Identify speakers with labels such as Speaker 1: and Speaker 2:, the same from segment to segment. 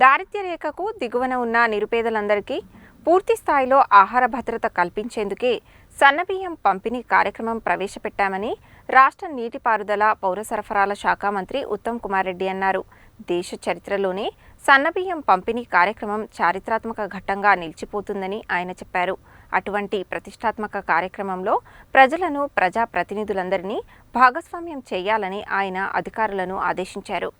Speaker 1: దారిద్ర్య రేఖకు దిగువన ఉన్న నిరుపేదలందరికీ పూర్తి స్థాయిలో ఆహార భద్రత కల్పించేందుకే సన్నబియ్యం పంపిణీ కార్యక్రమం ప్రవేశపెట్టామని రాష్ట్ర నీటిపారుదల పౌర సరఫరాల శాఖ మంత్రి ఉత్తమ్ కుమార్ రెడ్డి అన్నారు. దేశ చరిత్రలోనే సన్నబియ్యం పంపిణీ కార్యక్రమం చారిత్రాత్మక ఘట్టంగా నిలిచిపోతుందని ఆయన చెప్పారు. అటువంటి ప్రతిష్టాత్మక కార్యక్రమంలో ప్రజలను ప్రజా ప్రతినిధులందరినీ భాగస్వామ్యం చేయాలని ఆయన అధికారులను ఆదేశించారు.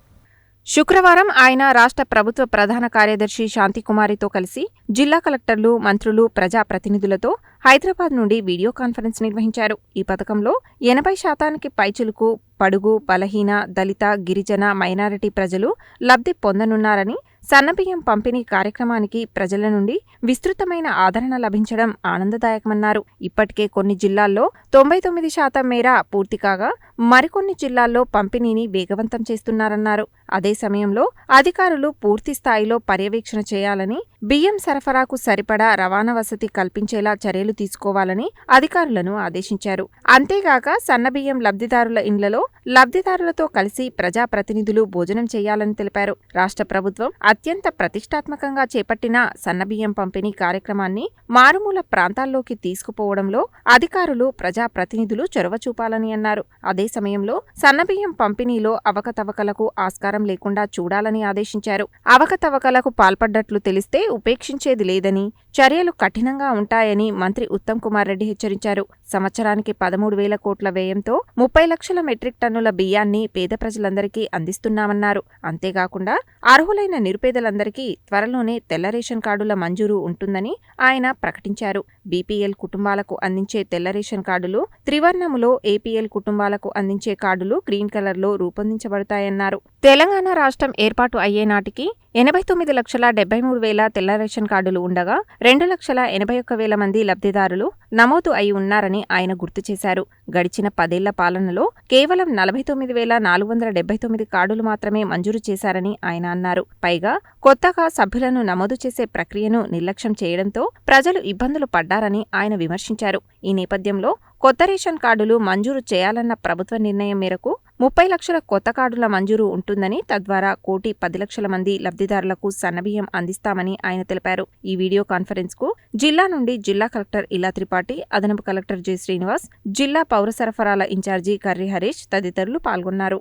Speaker 1: శుక్రవారం ఆయన రాష్ట్ర ప్రభుత్వ ప్రధాన కార్యదర్శి శాంతికుమారితో కలిసి జిల్లా కలెక్టర్లు మంత్రులు ప్రజా ప్రతినిధులతో హైదరాబాద్ నుండి వీడియో కాన్ఫరెన్స్ నిర్వహించారు. ఈ పథకంలో ఎనభై శాతానికి పైచులకు పడుగు బలహీన దళిత గిరిజన మైనారిటీ ప్రజలు లబ్ధి పొందనున్నారని సన్నబియ్యం పంపిణీ కార్యక్రమానికి ప్రజల నుండి విస్తృతమైన ఆదరణ లభించడం ఆనందదాయకమన్నారు. ఇప్పటికే కొన్ని జిల్లాల్లో తొంభై తొమ్మిది శాతం మేర పూర్తి కాగా మరికొన్ని జిల్లాల్లో పంపిణీని వేగవంతం చేస్తున్నారన్నారు. అదే సమయంలో అధికారులు పూర్తి స్థాయిలో పర్యవేక్షణ చేయాలని బియ్యం సరఫరాకు సరిపడా రవాణా వసతి కల్పించేలా చర్యలు తీసుకోవాలని అధికారులను ఆదేశించారు. అంతేగాక సన్నబియ్యం లబ్ధిదారుల ఇండ్లలో లబ్ధిదారులతో కలిసి ప్రజాప్రతినిధులు భోజనం చేయాలని తెలిపారు. రాష్ట్ర ప్రభుత్వం అత్యంత ప్రతిష్టాత్మకంగా చేపట్టిన సన్నబియ్యం పంపిణీ కార్యక్రమాన్ని మారుమూల ప్రాంతాల్లోకి తీసుకుపోవడంలో అధికారులు ప్రజాప్రతినిధులు చొరవ చూపాలని అన్నారు. అదే సమయంలో సన్నబియ్యం పంపిణీలో అవకతవకలకు ఆస్కారం లేకుండా చూడాలని ఆదేశించారు. అవకతవకలకు పాల్పడ్డట్లు తెలిస్తే ఉపేక్షించేది లేదని చర్యలు కఠినంగా ఉంటాయని మంత్రి ఉత్తమ్ కుమార్ రెడ్డి హెచ్చరించారు. సంవత్సరానికి పదమూడు వేల కోట్ల వ్యయంతో ముప్పై లక్షల మెట్రిక్ టన్నుల బియ్యాన్ని పేద ప్రజలందరికీ అందిస్తున్నామన్నారు. అంతేకాకుండా అర్హులైన నిరుపేదలందరికీ త్వరలోనే తెల్ల రేషన్ కార్డుల మంజూరు ఉంటుందని ఆయన ప్రకటించారు. బీపీఎల్ కుటుంబాలకు అందించే తెల్ల రేషన్ కార్డులు త్రివర్ణములో ఏపీఎల్ కుటుంబాలకు అందించే కార్డులు గ్రీన్ కలర్లో రూపొందించబడతాయన్నారు. తెలంగాణ రాష్ట్రం ఏర్పాటు అయ్యే నాటికి ఎనభై తొమ్మిది లక్షల డెబ్బై మూడు వేల తెల్ల రేషన్ కార్డులు ఉండగా రెండు లక్షల ఎనభై ఒక్క వేల మంది లబ్ధిదారులు నమోదు అయి ఉన్నారని ఆయన గుర్తు చేశారు. గడిచిన పదేళ్ళ పాలనలో కేవలం నలభై తొమ్మిది వేల నాలుగు వందల డెబ్బై తొమ్మిది కార్డులు మాత్రమే మంజూరు చేశారని ఆయన అన్నారు. పైగా కొత్తగా సభ్యులను నమోదు చేసే ప్రక్రియను నిర్లక్ష్యం చేయడంతో ప్రజలు ఇబ్బందులు పడ్డారని ఆయన విమర్శించారు. ఈ నేపథ్యంలో కొత్త రేషన్ కార్డులు మంజూరు చేయాలన్న ప్రభుత్వ నిర్ణయం మేరకు ముప్పై లక్షల కొత్త కార్డుల మంజూరు ఉంటుందని తద్వారా కోటి పది లక్షల మంది లబ్ధిదారులకు సన్నబియ్యం అందిస్తామని ఆయన తెలిపారు. ఈ వీడియో కాన్ఫరెన్స్కు జిల్లా నుండి జిల్లా కలెక్టర్ ఇలా త్రిపాఠి అదనపు కలెక్టర్ జె శ్రీనివాస్ జిల్లా పౌర సరఫరాల ఇన్ఛార్జి కర్రి హరీష్ తదితరులు పాల్గొన్నారు.